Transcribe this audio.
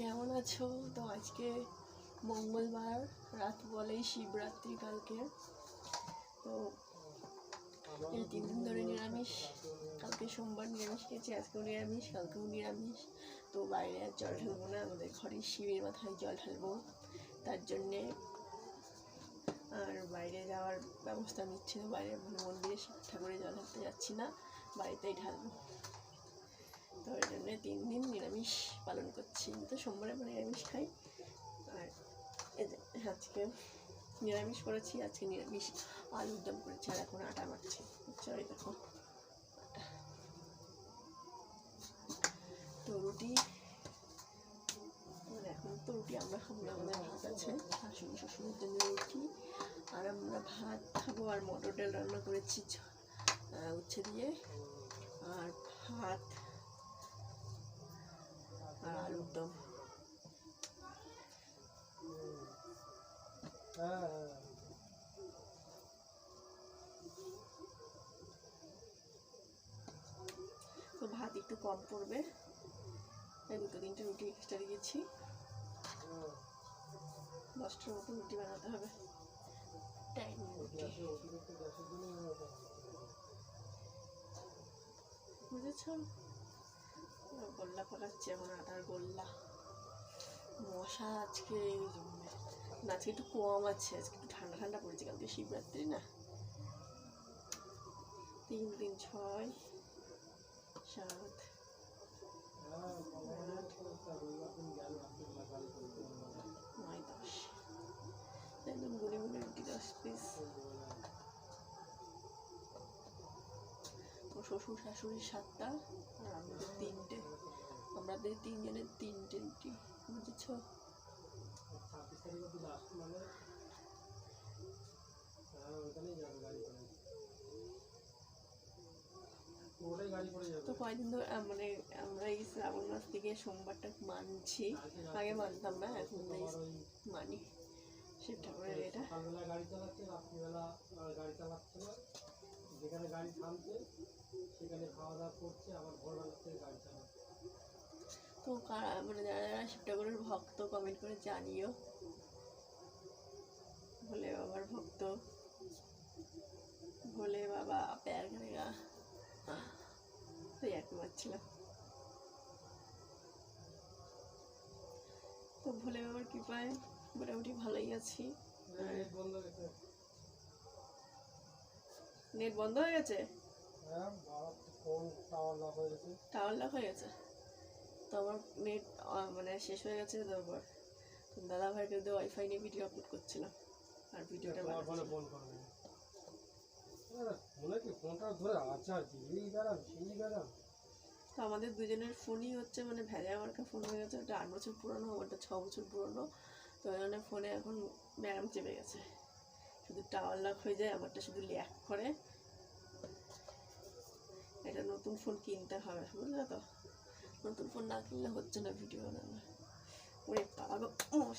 কেমন আছো? তো আজকে মঙ্গলবার, রাত বলেই শিবরাত্রি কালকে। তো এই তিন দিন ধরে নিরামিষ। কালকে সোমবার নিরামিষ খেয়েছি, আজকেও নিরামিষ, কালকেও নিরামিষ। তো বাইরে আর জল ঢালবো না, আমাদের ঘরের শিবের মাথায় জল ঢালবো। তার জন্যে আর বাইরে যাওয়ার ব্যবস্থা নিচ্ছে না, বাইরে মানে মন্দিরে শিব ঠাকুরে জল ঢালতে যাচ্ছি না, বাড়িতেই ঢালবো। তো এই জন্যে তিন দিন নিরামিষ পালন করছি তো সোমবারে মানে নিরামিষ খাই। আর আজকে নিরামিষ করেছি, আজকে নিরামিষ আলুর দম করেছি, আর এখন আটা মারছি এই দেখো তো রুটি মানে এখন তো রুটি আমরা খাব না, আমাদের ভাত আছে। শাশুড়ি, শ্বশুরের জন্য রুটি। আর আমরা ভাত খাব আর মটর ডাল রান্না করেছি উচ্ছে দিয়ে। আর ভাত আর আলুর দম। তো ভাত একটু কম পড়বে। তাই দুটো তিনটে রুটি এক্সট্রা দিয়েছি। দশটার মতো রুটি বানাতে হবে। টাইম বুঝেছ? গোল্লা পাকাচ্ছি এখন আটার গোল্লা। মশা আজকে না, আজকে একটু কম আছে, আজকে একটু ঠান্ডা ঠান্ডা পড়েছে, কালকে শিবরাত্রি না। তিন তিন, ছয়, সাত শ্বশুর শাশুড়ি সাতটা, আর আমাদের তিনটে। আমাদের তিনজনের তিনটে রুটি, বুঝেছ? তো কয়দিন ধরে মানে আমরা এই শ্রাবণ মাস থেকে সোমবারটা মানছি। আগে মানতাম না, এখন মানি। শিব ঠাকুরের এটা। গাড়ি চালাচ্ছে রাত্রিবেলা গাড়ি চালাচ্ছে না যেখানে গাড়ি থামছে সেখানে খাওয়া দাওয়া করছে আবার ভোরবেলা থেকে গাড়ি চালাচ্ছে। তো কারা মানে যারা যারা শিব ঠাকুরের ভক্ত কমেন্ট করে জানিও। ভোলে বাবার ভক্ত। ভোলে বাবা প্যার করেগা তো এক মারছিলাম তো ভোলে বাবার কৃপায় মোটামুটি ভালোই আছি। নেট বন্ধ হয়ে গেছে? টাওয়ার লক হয়ে গেছে? লক হয়ে গেছে? তো আমার নেট মানে শেষ হয়ে গেছে তারপর। দাদা ভাইকে দিয়ে ওয়াইফাই নিয়ে ভিডিও আপলোড করছিলাম আর ভিডিওটা তো আমাদের দুজনের ফোনই হচ্ছে মানে ভেজা মার্কা ফোন হয়ে গেছে। ওটা আট বছর পুরনো ওটা ছ বছর পুরনো। তো ওই জন্য ফোনে এখন ম্যাডাম চেপে গেছে। শুধু টাওয়ার লক হয়ে যায় আমারটা শুধু ল্যাক করে। এটা নতুন ফোন কিনতে হবে বুঝলে তো? নতুন ফোন না কিনলে হচ্ছে না ভিডিও বানানো। ওরে বাবা গো, উম,